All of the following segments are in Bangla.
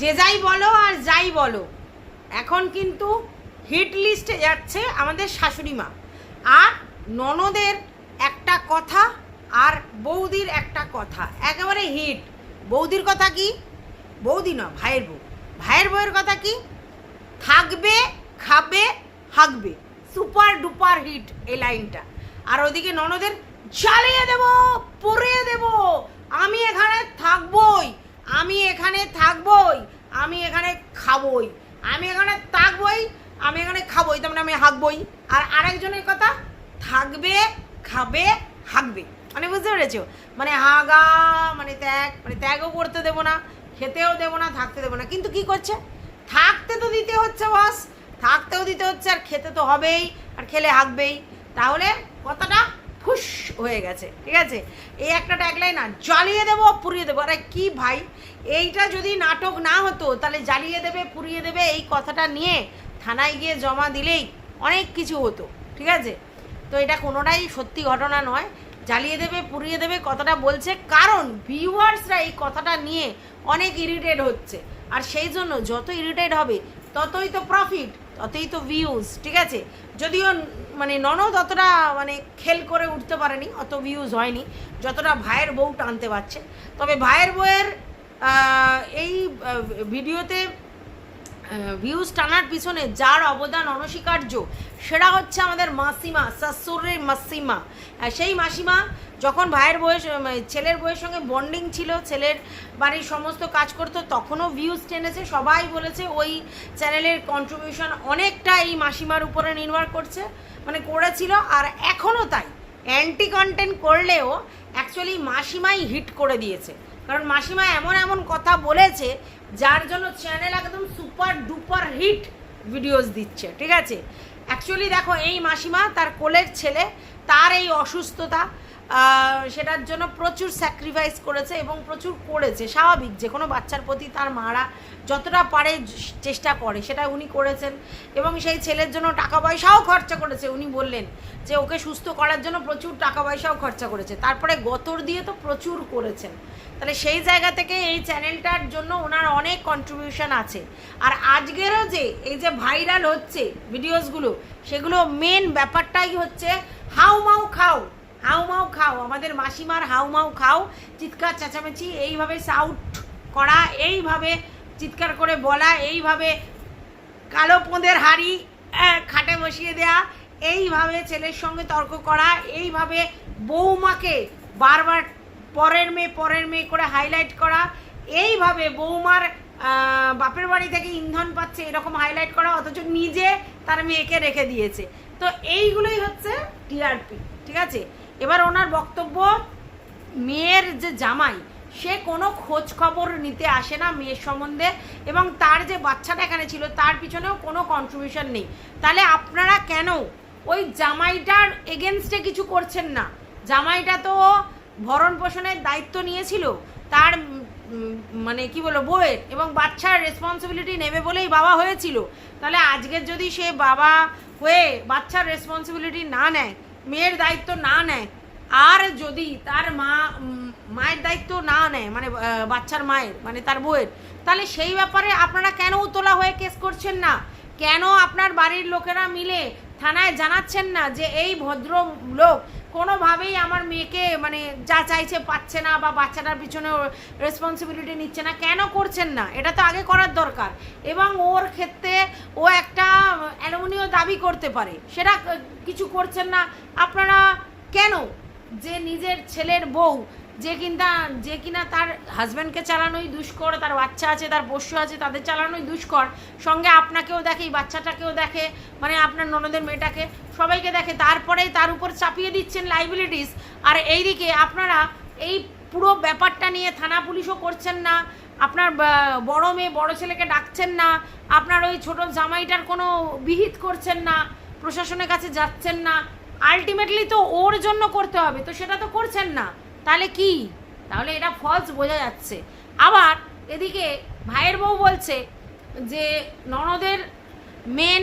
যে যাই বলো আর যাই বলো, এখন কিন্তু হিট লিস্টে যাচ্ছে আমাদের শাশুড়ি মা। আর ননদের একটা কথা আর বৌদির একটা কথা, একেবারে হিট বৌদির কথা কি? বৌদি না, ভাইয়ের বউ। ভাইয়ের বউয়ের কথা কি? থাকবে, খাবে হাঁকবে সুপার ডুপার হিট এই লাইনটা আর ওদিকে ননদের চালিয়ে দেব পরিয়ে দেব, আমি এখানে থাকবই, আমি এখানে থাকবই। আমি এখানে খাবই। আমি এখানে থাকবই, আমি এখানে খাবই, তার মানে আমি হাঁকবই। আর আরেকজনের কথা, থাকবে, খাবে, হাঁকবে। মানে বুঝতে পেরেছ? মানে হাগা মানে ত্যাগ মানে ত্যাগও করতে দেবো না, খেতেও দেবো না, থাকতে দেবো না। কিন্তু কি করছে? থাকতে তো দিতে হচ্ছে বস থাকতেও দিতে হচ্ছে, আর খেতে তো হবেই, আর খেলে হাঁকবেই। তাহলে কথাটা ফুস হয়ে গেছে, ঠিক আছে? এই একটা ট্যাগলাই না, জ্বালিয়ে দেবো, পুড়িয়ে দেবো। আরে কি ভাই? এইটা যদি নাটক না হতো, তাহলে জ্বালিয়ে দেবে, পুড়িয়ে দেবে, এই কথাটা নিয়ে থানায় গিয়ে জমা দিলেই অনেক কিছু হতো, ঠিক আছে? তো এটা কোনোটাই সত্যি ঘটনা নয়। জ্বালিয়ে দেবে, পুড়িয়ে দেবে, কথাটা বলছে কারণ ভিউয়ার্সরা এই কথাটা নিয়ে অনেক ইরিটেট হচ্ছে। আর সেই জন্য যত ইরিটেট হবে, ততই তো প্রফিট ততই তো ভিউজ ঠিক আছে? যদিও মানে ননদ অতটা মানে খেল করে উঠতে পারেনি, অত ভিউজ হয়নি, যতটা ভাইয়ের বউ টানতে পারছে। তবে ভাইয়ের বউয়ের এই ভিডিওতে ভিউজ টানার পিছনে যার অবদান অনস্বীকার্য সেটা হচ্ছে আমাদের মাসিমা, শাশুড়ির মাসিমা। সেই মাসিমা যখন ভাইয়ের বয়স ছেলের বইয়ের সঙ্গে বন্ডিং ছিল, ছেলের বাড়ির সমস্ত কাজ করতো, তখনও ভিউজ টেনেছে। সবাই বলেছে ওই চ্যানেলের কন্ট্রিবিউশন অনেকটা এই মাসিমার উপরে নির্ভর করছে মানে করেছিল, আর এখনও তাই। অ্যান্টি কন্টেন্ট করলেও অ্যাকচুয়ালি মাসিমাই হিট করে দিয়েছে। কারণ মাসিমা এমন এমন কথা বলেছে যার জন্য চ্যানেল একদম সুপার ডুপার হিট ভিডিওস দিচ্ছে, ঠিক আছে? অ্যাকচুয়ালি দেখো, এই মাসিমা, তার কোলের ছেলে, তার এই অসুস্থতা সেটার জন্য প্রচুর স্যাক্রিফাইস করেছে এবং প্রচুর করেছে, স্বাভাবিক, যে কোনো বাচ্চার প্রতি তার মারা যতটা পারে চেষ্টা করে, সেটা উনি করেছেন এবং সেই ছেলের জন্য টাকা পয়সাও খরচা করেছে। উনি বললেন যে ওকে সুস্থ করার জন্য প্রচুর টাকা পয়সাও খরচা করেছে। তারপরে গতর দিয়ে তো প্রচুর করেছেন। তাহলে সেই জায়গা থেকে এই চ্যানেলটার জন্য ওনার অনেক কন্ট্রিবিউশন আছে। আর আজকেরও যে এই যে ভাইরাল হচ্ছে ভিডিওসগুলো সেগুলো মেন ব্যাপারটাই হচ্ছে হাউ মাউ খাও। হাউ মাউ খাও, আমাদের মাসিমার হাউ মাউ খাও, চিৎকার চেঁচামেচি, এইভাবে সাউট করা, এইভাবে চিৎকার করে বলা, এইভাবে কালো পোঁদের হাড়ি খাটে বসিয়ে দেয়া, এইভাবে ছেলের সঙ্গে তর্ক করা, এইভাবে বৌমাকে বারবার পরের মেয়ে পরের মেয়ে করে হাইলাইট করা, এইভাবে বৌমার বাপের বাড়ি থেকে ইন্ধন পাচ্ছে, এরকম হাইলাইট করা, অথচ নিজে তার মেয়েকে রেখে দিয়েছে। তো এইগুলোই হচ্ছে টিআরপি ঠিক আছে? এবার ওনার বক্তব্য, মেয়ের যে জামাই, সে কোনো খোঁজ খবর নিতে আসে না মেয়ের সম্বন্ধে এবং তার যে বাচ্চাটা এখানে ছিল, তার পিছনেও কোনো কন্ট্রিবিউশন নেই। তাহলে আপনারা কেন ওই জামাইটার এগেনস্টে কিছু করছেন না? জামাইটা তো ভরণ পোষণের দায়িত্ব নিয়েছিল, তার মানে কি বলব, বউয়ের এবং বাচ্চার রেসপন্সিবিলিটি নেবে বলেই বাবা হয়েছিল। তাহলে আজকের যদি সে বাবা হয়ে বাচ্চার রেসপন্সিবিলিটি না নেয় মেয়ের দায়িত্ব না নেয়। আর যদি তার মা মায়ের দায়িত্ব না নেয় মানে বাচ্চার মায়ের মানে তার বউয়ের, তাহলে সেই ব্যাপারে আপনারা কেন উতলা হয়ে কেস করছেন না? কেন আপনার বাড়ির লোকেরা মিলে থানায় জানাচ্ছেন না যে এই ভদ্র লোক কোনোভাবেই আমার মেয়েকে মানে যা চাইছে পাচ্ছে না বা বাচ্চাটার পিছনে রেসপন্সিবিলিটি নিচ্ছে না। কেন করছেন না? এটা তো আগে করার দরকার। এবং ওর ক্ষেত্রে ও একটা অ্যালুমিনিয় দাবি করতে পারে। সেটা কিছু করছেন না। আপনারা কেন? যে নিজের ছেলের বউ যে কিনা যে কিনা তার হাজব্যান্ডকে চালানোই দুষ্কর, তার বাচ্চা আছে, তার পোষ্য আছে, তাদের চালানোই দুষ্কর। সঙ্গে আপনাকেও দেখে, এই বাচ্চাটাকেও দেখে মানে আপনার ননদের মেয়েটাকে, সবাইকে দেখে তারপরে তার উপর চাপিয়ে দিচ্ছেন লাইবিলিটিস আর এইদিকে আপনারা এই পুরো ব্যাপারটা নিয়ে থানা পুলিশও করছেন না, আপনার বড় মেয়ে, বড় ছেলেকে ডাকছেন না, আপনার ওই ছোট জামাইটার কোনো বিহিত করছেন না, প্রশাসনের কাছে যাচ্ছেন না। আলটিমেটলি তো ওর জন্য করতে হবে, তো সেটা তো করছেন না। তাহলে কি? তাহলে এটা ফলস বোঝা যাচ্ছে। আবার এদিকে ভাইয়ের বউ বলছে যে, ননদের মেন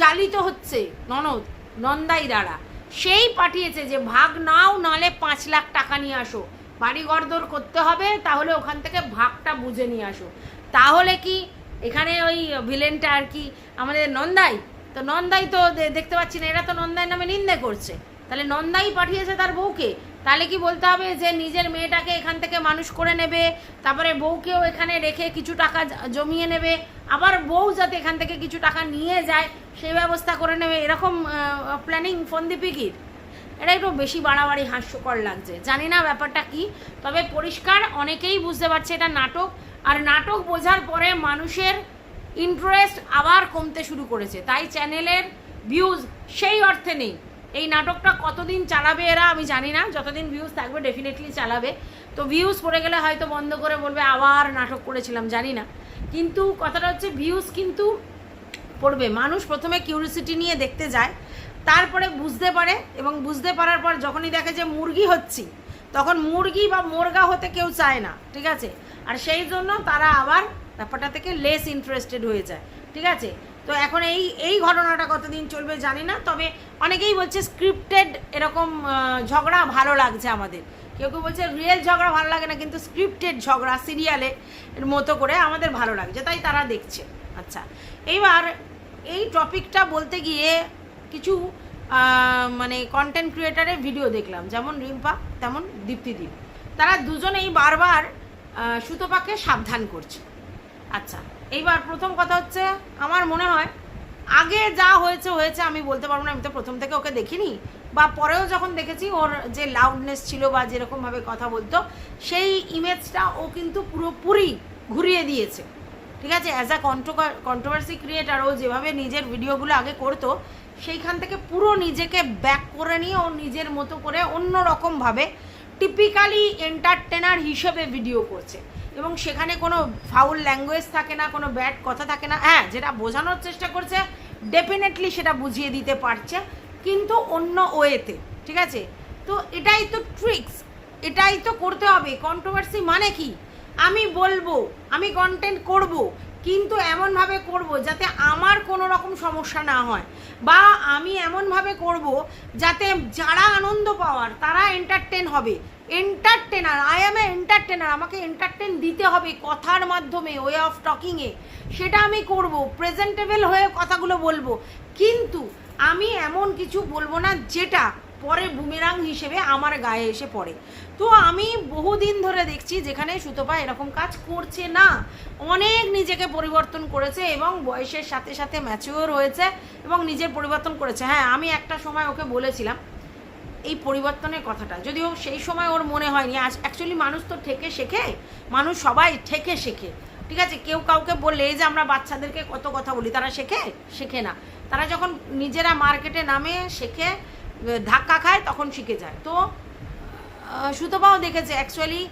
চালিত হচ্ছে ননদ, নন্দাই দ্বারা। সেই পাঠিয়েছে যে, ভাগ নাও, নালে পাঁচ লাখ টাকা নিয়ে আসো। বাড়ি ঘরদোর করতে হবে, তাহলে ওখান থেকে ভাগটা বুঝে নিয়ে আসো। তাহলে কি এখানে ওই ভিলেনটা আর কি আমাদের নন্দাই? তো নন্দাই তো দেখতে পাচ্ছি না, এরা তো নন্দাই নামে নিন্দে করছে। তাহলে নন্দাই পাঠিয়েছে তার বউকে। তাহলে কি বলতে হবে যে নিজের মেয়েটাকে এখান থেকে মানুষ করে নেবে, তারপরে বউকেও এখানে রেখে কিছু টাকা জমিয়ে নেবে, আবার বউ যাতে এখান থেকে কিছু টাকা নিয়ে যায়, সেই ব্যবস্থা করে নেবে, এরকম প্ল্যানিং ফন্দিপিকির এটা একটু বেশি বাড়াবাড়ি, হাস্যকর লাগছে। জানি না ব্যাপারটা কি, তবে পরিষ্কার অনেকেই বুঝতে পারছে এটা নাটক, আর নাটক বোঝার পরে মানুষের ইন্টারেস্ট আবার কমতে শুরু করেছে। তাই চ্যানেলের ভিউজ সেই অর্থে নেই। এই নাটকটা কতদিন চালাবে এরা আমি জানি না। যতদিন ভিউজ থাকবে ডেফিনেটলি চালাবে। তো ভিউজ পড়ে গেলে হয়তো বন্ধ করে বলবে, আবার নাটক করেছিলাম জানি না। কিন্তু কথাটা হচ্ছে ভিউজ কিন্তু পড়বে। মানুষ প্রথমে কিউরিসিটি নিয়ে দেখতে যায়, তারপরে বুঝতে পারে এবং বুঝতে পারার পর যখনই দেখে যে মুরগি হচ্ছি, তখন মুরগি বা মোরগা হতে কেউ চায় না, ঠিক আছে? আর সেই জন্য তারা আবার ব্যাপারটা থেকে লেস ইন্টারেস্টেড হয়ে যায়, ঠিক আছে? তো এখন এই এই ঘটনাটা কতদিন চলবে জানি না, তবে অনেকেই বলছে স্ক্রিপ্টেড এরকম ঝগড়া ভালো লাগছে আমাদের। কেউ কেউ বলছে রিয়েল ঝগড়া ভালো লাগে না, কিন্তু স্ক্রিপ্টেড ঝগড়া সিরিয়ালে মতো করে আমাদের ভালো লাগছে, তাই তারা দেখছে। আচ্ছা এইবার এই টপিকটা বলতে গিয়ে কিছু মানে কন্টেন্ট ক্রিয়েটারের ভিডিও দেখলাম, যেমন রিম্পা, তেমন দীপ্তিদীপ তারা দুজনেই বারবার সুতপাকে সাবধান করছে। আচ্ছা এইবার প্রথম কথা হচ্ছে, আমার মনে হয় আগে যা হয়েছে হয়েছে আমি বলতে পারব না, আমি তো প্রথম থেকে ওকে দেখিনি, বা পরেও যখন দেখেছি ওর যে লাউডনেস ছিল বা যেরকমভাবে কথা বলতো, সেই ইমেজটা ও কিন্তু পুরোপুরি ঘুরিয়ে দিয়েছে। ঠিক আছে? অ্যাজ আ কন্ট্রোভার্সি ক্রিয়েটার ও যেভাবে নিজের ভিডিওগুলো আগে করতো, সেইখান থেকে পুরো নিজেকে ব্যাক করে নিয়ে ও নিজের মতো করে অন্য রকমভাবে টিপিক্যালি এন্টারটেনার হিসেবে ভিডিও করছে। এবং সেখানে কোনো ফাউল ল্যাঙ্গুয়েজ থাকে না, কোনো ব্যাড কথা থাকে না। হ্যাঁ যেটা বোঝানোর চেষ্টা করছে ডেফিনেটলি সেটা বুঝিয়ে দিতে পারছে, কিন্তু অন্য ওয়েতে, ঠিক আছে? তো এটাই তো ট্রিক্স এটাই তো করতে হবে। কন্ট্রোভার্সি মানে কি? আমি বলব, আমি কন্টেন্ট করব কিন্তু এমনভাবে করব যাতে আমার কোনো রকম সমস্যা না হয়। বা আমি এমনভাবে করব যাতে যারা আনন্দ পাওয়ার, তারা এন্টারটেন হবে। Entertainer I am a entertainer আমাকে এন্টারটেন দিতে হবে কথার মাধ্যমে ওয়ে অফ টকিংয়ে সেটা আমি করব প্রেজেন্টেবল হয়ে কথাগুলো বলব। কিন্তু আমি এমন কিছু বলব না যেটা পরে বুমেরাং হিসেবে আমার গায়ে এসে পড়ে। তো আমি বহুদিন ধরে দেখছি যেখানে সুতপা এরকম কাজ করছে না। অনেক নিজেকে পরিবর্তন করেছে এবং বয়সের সাথে সাথে ম্যাচিওর হয়েছে এবং নিজের পরিবর্তন করেছে। হ্যাঁ আমি একটা সময় ওকে বলেছিলাম এই পরিবর্তনের কথাটা। যদিও সেই সময় ওর মনে হয়নি। আজ অ্যাকচুয়ালি মানুষ তো ঠেকে শেখে। মানুষ সবাই ঠেকে শেখে। ঠিক আছে? কেউ কাউকে বললে, এই যে আমরা বাচ্চাদেরকে কত কথা বলি, তারা শেখে? শেখে না। তারা যখন নিজেরা মার্কেটে নামে, শেখে ধাক্কা খায়, তখন শিখে যায়। তো সুতপাও দেখেছে অ্যাকচুয়ালি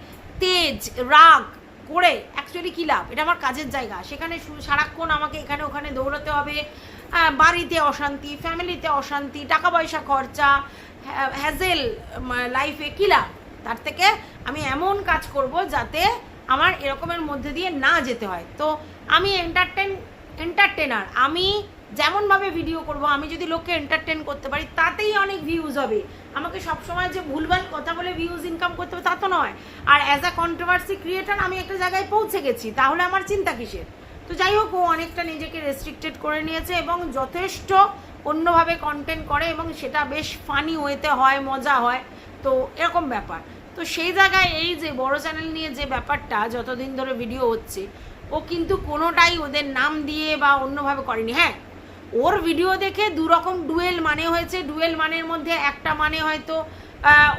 তেজ, রাগ করে অ্যাকচুয়ালি কী লাভ? এটা আমার কাজের জায়গা। সেখানে সারাক্ষণ আমাকে এখানে ওখানে দৌড়াতে হবে। বাড়িতে অশান্তি ফ্যামিলিতে অশান্তি টাকা পয়সা খরচা হ্যাজেল লাইফে কী লাভ? তার থেকে আমি এমন কাজ করব যাতে আমার এরকমের মধ্যে দিয়ে না যেতে হয়। তো আমি এন্টারটেন এন্টারটেনার আমি যেমনভাবে ভিডিও করব, আমি যদি লোককে এন্টারটেন করতে পারি, তাতেই অনেক ভিউজ হবে। আমাকে সবসময় যে ভুলভাল কথা বলে ভিউজ ইনকাম করতে হবে, তা তো নয়। আর অ্যাজ আ কন্ট্রোভার্সি ক্রিয়েটার আমি একটা জায়গায় পৌঁছে গেছি, তাহলে আমার চিন্তা কিসের? তো যাই হোক, ও অনেকটা নিজেকে রেস্ট্রিক্টেড করে নিয়েছে এবং যথেষ্ট অন্যভাবে কন্টেন্ট করে এবং সেটা বেশ ফানি ওয়েতে হয়, মজা হয়। তো এরকম ব্যাপার। তো সেই জায়গায় এই যে বড় চ্যানেল নিয়ে যে ব্যাপারটা, যতদিন ধরে ভিডিও হচ্ছে, ও কিন্তু কোনোটাই ওদের নাম দিয়ে বা অন্যভাবে করেনি। হ্যাঁ ওর ভিডিও দেখে দু রকম ডুয়েল মানে হয়েছে, ডুয়েল মানের মধ্যে একটা মানে হয়তো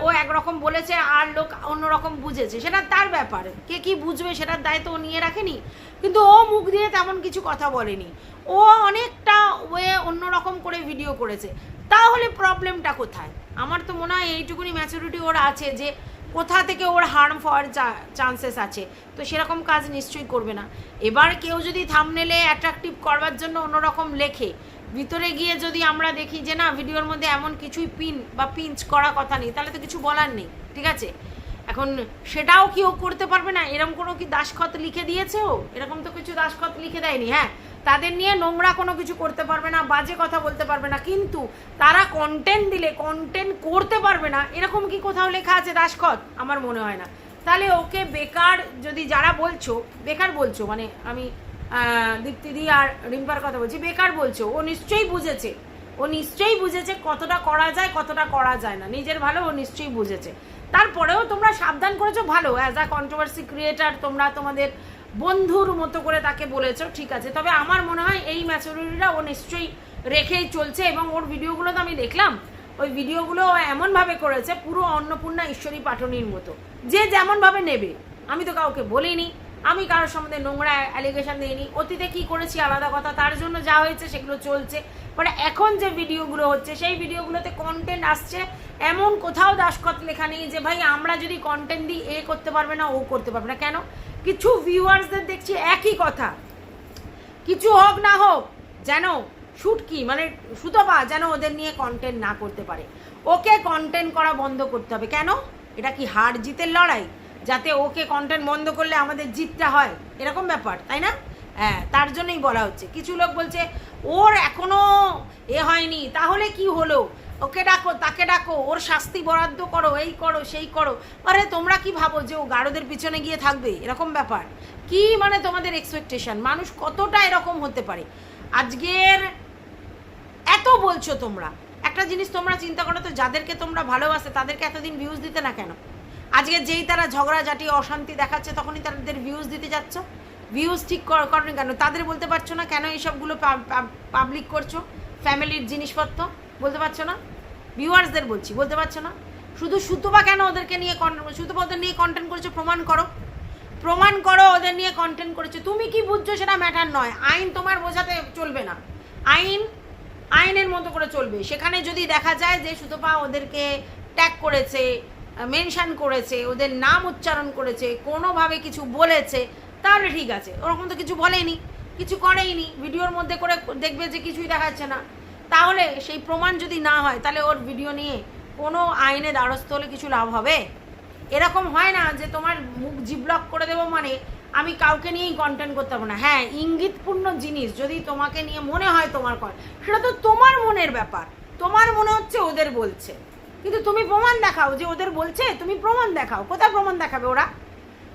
ও একরকম বলেছে আর লোক অন্যরকম বুঝেছে। সেটা তার ব্যাপার। কে কি বুঝবে সেটার দায়িত্ব ও নিয়ে রাখেনি। কিন্তু ও মুখ দিয়ে তেমন কিছু কথা বলেনি। ও অনেকটা ওয়ে অন্যরকম করে ভিডিও করেছে। তাহলে প্রবলেমটা কোথায়? আমার তো মনে হয় এইটুকুনি ম্যাচুরিটি ওর আছে যে কোথা থেকে ওর হার্ম হওয়ার চান্সেস আছে? তো সেরকম কাজ নিশ্চয়ই করবে না। এবার কেউ যদি থামনেলে অ্যাট্রাকটিভ করবার জন্য অন্যরকম লেখে, ভিতরে গিয়ে যদি আমরা দেখি যে না ভিডিওর মধ্যে এমন কিছুই পিন বা পিঞ্চ করা কথা নেই, তাহলে তো কিছু বলার নেই, ঠিক আছে? এখন সেটাও কি ও করতে পারবে না? এরকম কোনো কি দাসখত লিখে দিয়েছে ও? এরকম তো কিছু দাসখত লিখে দেয়নি হ্যাঁ? তাদের নিয়ে নোংরা কোনো কিছু করতে পারবে না, বাজে কথা বলতে পারবে না, কিন্তু তারা কন্টেন্ট দিলে কন্টেন্ট করতে পারবে না, এরকম কি কোথাও লেখা আছে দাসখত আমার মনে হয় না। তাহলে ওকে বেকার যদি যারা বলছো, বেকার বলছো মানে আমি দীপ্তিদি আর রিম্পার কথা বলছি, বেকার বলছো, ও নিশ্চয়ই বুঝেছে। ও নিশ্চয়ই বুঝেছে কতটা করা যায়, কতটা করা যায় না। নিজের ভালো ও নিশ্চয়ই বুঝেছে। তারপরেও তোমরা সাবধান করেছ, ভালো অ্যাজ আ কন্ট্রোভার্সি ক্রিয়েটার তোমরা তোমাদের বন্ধুর মতো করে তাকে বলেছ, ঠিক আছে। তবে আমার মনে হয় এই ম্যাচুরিটিটা ও নিশ্চয়ই রেখেই চলছে এবং ওর ভিডিওগুলো তো আমি দেখলাম, ওই ভিডিওগুলো ও এমনভাবে করেছে, পুরো অন্নপূর্ণা ঈশ্বরী পাটনির মতো। যে যেমনভাবে নেবে, আমি তো কাউকে বলিনি, আমি কারোর সম্বন্ধে নোংরা অ্যালিগেশন দিইনি। অতীতে কি করেছি আলাদা কথা, তার জন্য যা হয়েছে সেগুলো চলছে। বাট এখন যে ভিডিওগুলো হচ্ছে, সেই ভিডিওগুলোতে কন্টেন্ট আসছে, এমন কোথাও দাসকত লেখা নেই যে, ভাই, আমরা যদি কন্টেন্ট দিই, এ করতে পারবে না, ও করতে পারবে না। কেন? কিছু ভিউয়ার্সদের দেখছি একই কথা। কিছু হোক না হোক, যেন শুট কি? মানে সুতপা যেন ওদের নিয়ে কন্টেন্ট না করতে পারে। ওকে কন্টেন্ট করা বন্ধ করতে হবে। কেন? এটা কি হার জিতের লড়াই? যাতে ওকে কন্টেন্ট বন্ধ করলে আমাদের জিতটা হয়। এরকম ব্যাপার, তাই না? হ্যাঁ তার জন্যই বলা হচ্ছে। কিছু লোক বলছে, ওর এখনও এ হয়নি। তাহলে কি হলো? ওকে ডাকো, তাকে ডাকো, ওর শাস্তি বরাদ্দ করো, এই করো, সেই করো। আরে, তোমরা কি ভাবো যে ও গারদের পিছনে গিয়ে থাকবে? এরকম ব্যাপার। কি মানে তোমাদের এক্সপেকটেশন মানুষ কতটা এরকম হতে পারে? আজকের এত বলছো তোমরা। একটা জিনিস তোমরা চিন্তা করো তো, যাদেরকে তোমরা ভালোবাসে, তাদেরকে এতদিন ভিউজ দিতে না কেন? আজকে যেই তারা ঝগড়াঝাটি, অশান্তি দেখাচ্ছে, তখনই তাদের ভিউজ দিতে যাচ্ছ? ভিউজ ঠিক কর- করনি কেন? তাদের বলতে পারছ না কেন এইসবগুলো পাবলিক করছ? ফ্যামিলির জিনিসপত্র? বলতে পারছ না? ভিউয়ার্সদের বলছি, বলতে পারছ না? শুধু সুতপা কেন ওদেরকে নিয়ে সুতপা ওদের নিয়ে কন্টেন্ট করেছ? প্রমাণ করো। প্রমাণ করো, ওদের নিয়ে কন্টেন্ট করেছ। তুমি কি বুঝছ সেটা ম্যাটার নয়। আইন তোমার বোঝাতে চলবে না। আইন, আইনের মতো করে চলবে। সেখানে যদি দেখা যায় যে সুতপা ওদেরকে ট্যাগ করেছে মেনশান করেছে, ওদের নাম উচ্চারণ করেছে, কোনোভাবে কিছু বলেছে, তাহলে ঠিক আছে। ওরকম তো কিছু বলেনি, কিছু করেইনি। ভিডিওর মধ্যে করে দেখবে যে কিছুই দেখাচ্ছে না। তাহলে সেই প্রমাণ যদি না হয়, তাহলে ওর ভিডিও নিয়ে কোনো আইনে দ্বারস্থ হলে কিছু লাভ হবে? এরকম হয় না যে তোমার মুখ জিব্লক করে দেবো মানে আমি কাউকে নিয়েই কন্টেন্ট করতে পারব না। হ্যাঁ ইঙ্গিতপূর্ণ জিনিস যদি তোমাকে নিয়ে মনে হয় তোমার কর, সেটা তো তোমার মনের ব্যাপার। তোমার মনে হচ্ছে ওদের বলছে। কিন্তু তুমি প্রমাণ দেখাও যে ওদের বলছে, তুমি প্রমাণ দেখাও। কোথায় প্রমাণ দেখাবে ওরা?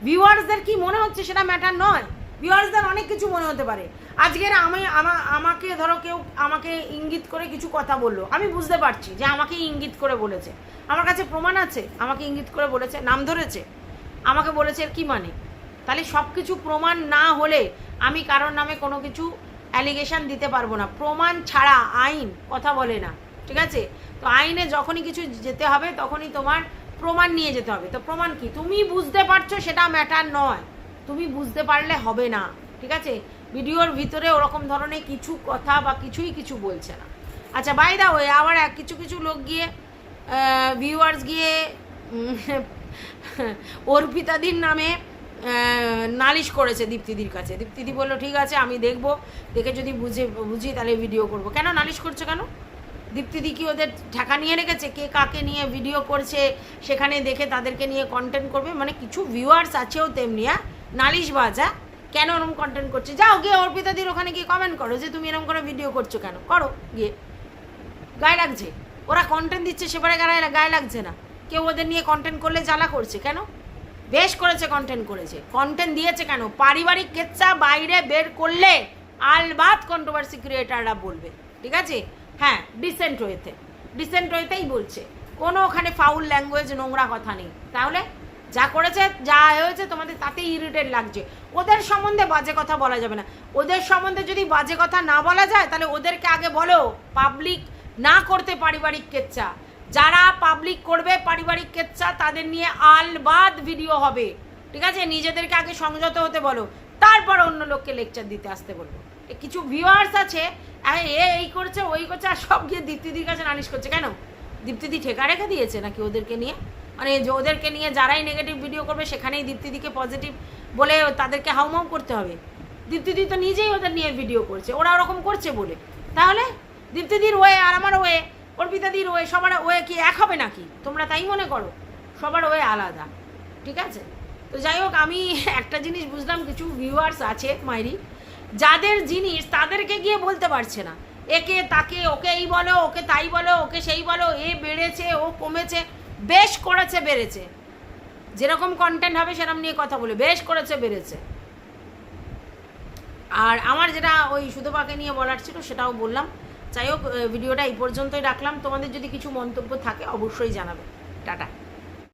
ভিউয়ার্সদের কি মনে হচ্ছে সেটা ম্যাটার নয়? ভিউয়ার্সদের অনেক কিছু মনে হতে পারে। আজকের আমি, আমা- আমাকে ধরো কেউ আমাকে ইঙ্গিত করে কিছু কথা বলল, আমি বুঝতে পারছি যে আমাকে ইঙ্গিত করে বলেছে। আমার কাছে প্রমাণ আছে, আমাকে ইঙ্গিত করে বলেছে, নাম ধরেছে। আমাকে বলেছে কি মানে? তাহলে সব কিছু প্রমাণ না হলে আমি কারোর নামে কোনো কিছু অ্যালিগেশন দিতে পারব না। প্রমাণ ছাড়া আইন কথা বলে না, ঠিক আছে? তো আইনে যখনই কিছু যেতে হবে, তখনই তোমার প্রমাণ নিয়ে যেতে হবে। তো প্রমাণ কি? তুমি বুঝতে পারছ সেটা ম্যাটার নয়। তুমি বুঝতে পারলে হবে না, ঠিক আছে? ভিডিওর ভিতরে ওরকম ধরনের কিছু কথা বা কিছুই কিছু বলছে না। আচ্ছা বাই দা ওয়ে আবার কিছু কিছু লোক গিয়ে ভিউয়ার্স গিয়ে অর্পিতাদির নামে নালিশ করেছে দীপ্তিদির কাছে। দীপ্তিদি বলল, ঠিক আছে, আমি দেখব। দেখে যদি বুঝে, বুঝি তাহলে ভিডিও করব। কেন নালিশ করছ কেন? দীপ্তিদি কি ওদের ঠেকা নিয়ে রেখেছে? কে কাকে নিয়ে ভিডিও করছে? সেখানে দেখে তাদেরকে নিয়ে কন্টেন্ট করবে? মানে কিছু ভিউয়ার্স আছেও তেমনি হ্যাঁ? নালিশ বাজা, কেন ওরকম কন্টেন্ট করছে? যাও গিয়ে অর্পিতাদির ওখানে গিয়ে কমেন্ট করো যে তুমি এরকম করে ভিডিও করছ কেন? করো, গিয়ে। গায়ে লাগছে? ওরা কন্টেন্ট দিচ্ছে সেবারে গায়ে গায়ে লাগছে না। কেউ ওদের নিয়ে কন্টেন্ট করলে জ্বালা করছে কেন? বেশ করেছে কন্টেন্ট করেছে। কন্টেন্ট দিয়েছে কেন? পারিবারিক কেচ্ছা বাইরে বের করলে আলবাত কন্ট্রোভার্সি ক্রিয়েটাররা বলবে। ঠিক আছে? হ্যাঁ ডিসেন্ট ওয়েতে ডিসেন্ট ওয়েতেই বলছে। কোনো ওখানে ফাউল ল্যাঙ্গুয়েজ নোংরা কথা নেই। তাহলে যা করেছে, যা হয়েছে, তোমাদের তাতেই ইরিটেট লাগছে। ওদের সম্বন্ধে বাজে কথা বলা যাবে না। ওদের সম্বন্ধে যদি বাজে কথা না বলা যায়, তাহলে ওদেরকে আগে বলো পাবলিক না করতে পারিবারিক কেচ্ছা। যারা পাবলিক করবে পারিবারিক কেচ্ছা, তাদের নিয়ে আলবাদ ভিডিও হবে। ঠিক আছে? নিজেদেরকে আগে সংযত হতে বলো। তারপর অন্য লোককে লেকচার দিতে আসতে বলব। কিছু ভিউয়ার্স আছে এ এই করছে, ওই করছে, আর সব গিয়ে দীপ্তিদির কাছে নালিশ করছে। কেন? দীপ্তিদি ঠেকা রেখে দিয়েছে নাকি ওদেরকে নিয়ে? মানে ওদেরকে নিয়ে যারাই নেগেটিভ ভিডিও করবে, সেখানেই দীপ্তিদিকে পজিটিভ বলে তাদেরকে হাউমাউ করতে হবে। দীপ্তিদি তো নিজেই ওদের নিয়ে ভিডিও করছে, ওরা ওরকম করছে বলে। তাহলে দীপ্তিদির ওয়ে আর আমার ওয়ে অর্পিতাদির ওয়ে, সবার ওয়ে কি এক হবে নাকি? তোমরা তাই মনে করো, সবার ওয়ে আলাদা, ঠিক আছে? তো যাই হোক, আমি একটা জিনিস বুঝলাম, কিছু ভিউয়ার্স আছে মাইরি, যাদের জিনিস তাদেরকে গিয়ে বলতে পারছে না। একে তাকে ওকে এই বলো, ওকে তাই বলো, ওকে সেই বলো, এ বেড়েছে, ও কমেছে বেশ করেছে, বেড়েছে। যেরকম কন্টেন্ট হবে সেরকম নিয়ে কথা বলে বেশ করেছে, বেড়েছে। আর আমার যেটা ওই সুধোপাকে নিয়ে বলার ছিল, সেটাও বললাম। যাই হোক ভিডিওটা এই পর্যন্তই রাখলাম। তোমাদের যদি কিছু মন্তব্য থাকে, অবশ্যই জানাবে। টাটা।